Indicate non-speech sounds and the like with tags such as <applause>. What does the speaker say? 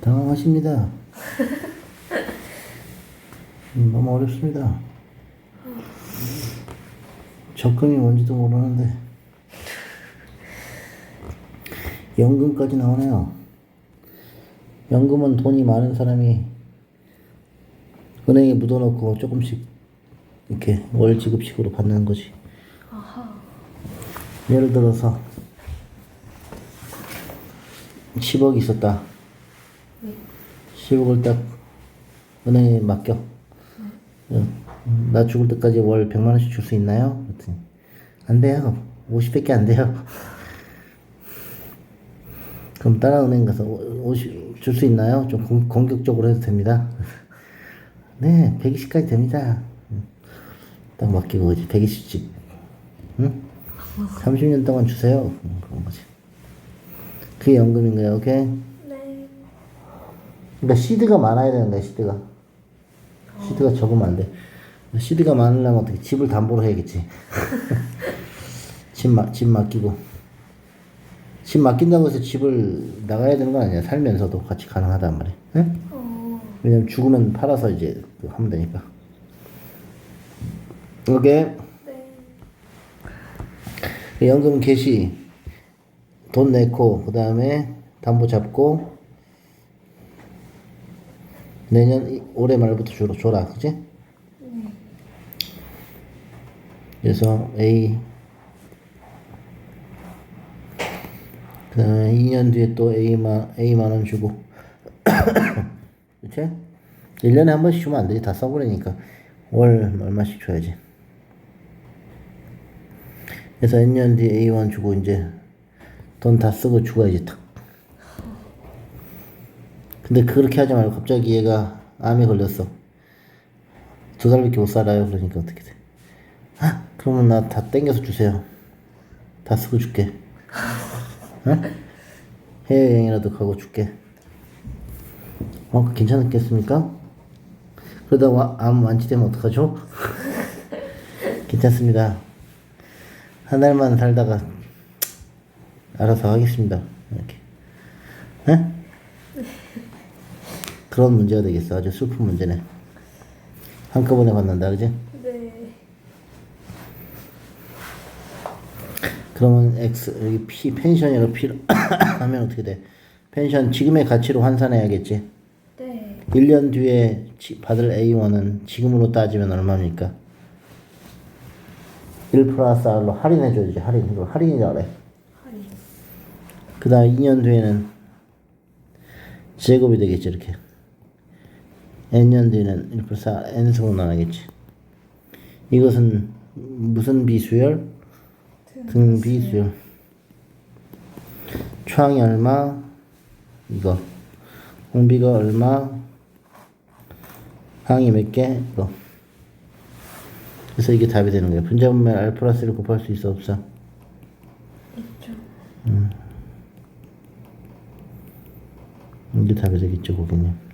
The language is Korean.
당황하십니다. <laughs> 음, 너무 어렵습니다. 적금이 뭔지도 모르는데 연금까지 나오네요. 연금은 돈이 많은 사람이 은행에 묻어놓고 조금씩 이렇게 월 지급식으로 받는 거지. 예를 들어서 10억 있었다. 10억을 딱 은행에 맡겨. 어, 나 죽을 때까지 월 100만 원씩 줄 수 있나요? 그랬더니 안 돼요. 50밖에 안 돼요. <laughs> 그럼 다른 은행 가서 50 줄 수 있나요? 좀 공, 공격적으로 해도 됩니다. <laughs> 네, 120까지 됩니다. 딱 맡기고 그지 120집. 응? 30년 동안 주세요. 음, 그런 거지. 그게 연금인 거야, 오케이? 네. 그러니까 시드가 많아야 되는 거야, 시드가. 시드가 적으면 안 돼. 시드가 많으려면 어떻게 집을 담보로 해야겠지. <laughs> 집, 마, 집 맡기고. 집 맡긴다고 해서 집을 나가야 되는 건 아니야. 살면서도 같이 가능하단 말이야. 응? 어. 왜냐면 죽으면 팔아서 이제 그 하면 되니까. 오케이. 네. 연금 개시 돈 내고 그 다음에 담보 잡고 내년 이- 올해 말부터 주로 줘라 그지? 그래서 A 그 2년 뒤에 또 A만 A만 원 주고 <coughs> 그치? 1년에 한 번씩 주면 안 되지 다 써버리니까 월 얼마씩 줘야지 그래서 N년 뒤에 A1 주고 이제 돈 다 쓰고 죽어야지 탁. 근데 그렇게 하지 말고 갑자기 얘가 암에 걸렸어. 두 살밖에 못 살아요. 그러니까 어떻게 돼? 아, 그러면 나 다 땡겨서 주세요. 다 쓰고 줄게. 응? 해외여행이라도 가고 줄게. 어, 괜찮겠습니까? 그러다가 암 완치되면 어떡하죠? <laughs> 괜찮습니다. 한 달만 살다가 알아서 하겠습니다. 이렇게. 에? 그런 문제가 되겠어. 아주 슬픈 문제네. 한꺼번에 받는다, 그지? 네. 그러면 X, 여기 P, 펜션이라고 P <coughs> 하면 어떻게 돼? 펜션 지금의 가치로 환산해야겠지? 네. 1년 뒤에 지- 받을 A1은 지금으로 따지면 얼마입니까? 1 플러스 R로 할인해줘야지, 할인. 이거 할인이라 그래. 할인. 그 다음 2년 뒤에는 제곱이 되겠지 이렇게 n년 뒤에는 1 플러스 n승으로 나가겠지 이것은 무슨 비수열? 등비수열 초항이 얼마? 이거 공비가 얼마? 항이 몇 개? 이거 그래서 이게 답이 되는 거야 분자분면 R 플러스를 곱할 수 있어 없어? 있죠. 이게 답이 되겠죠 고객님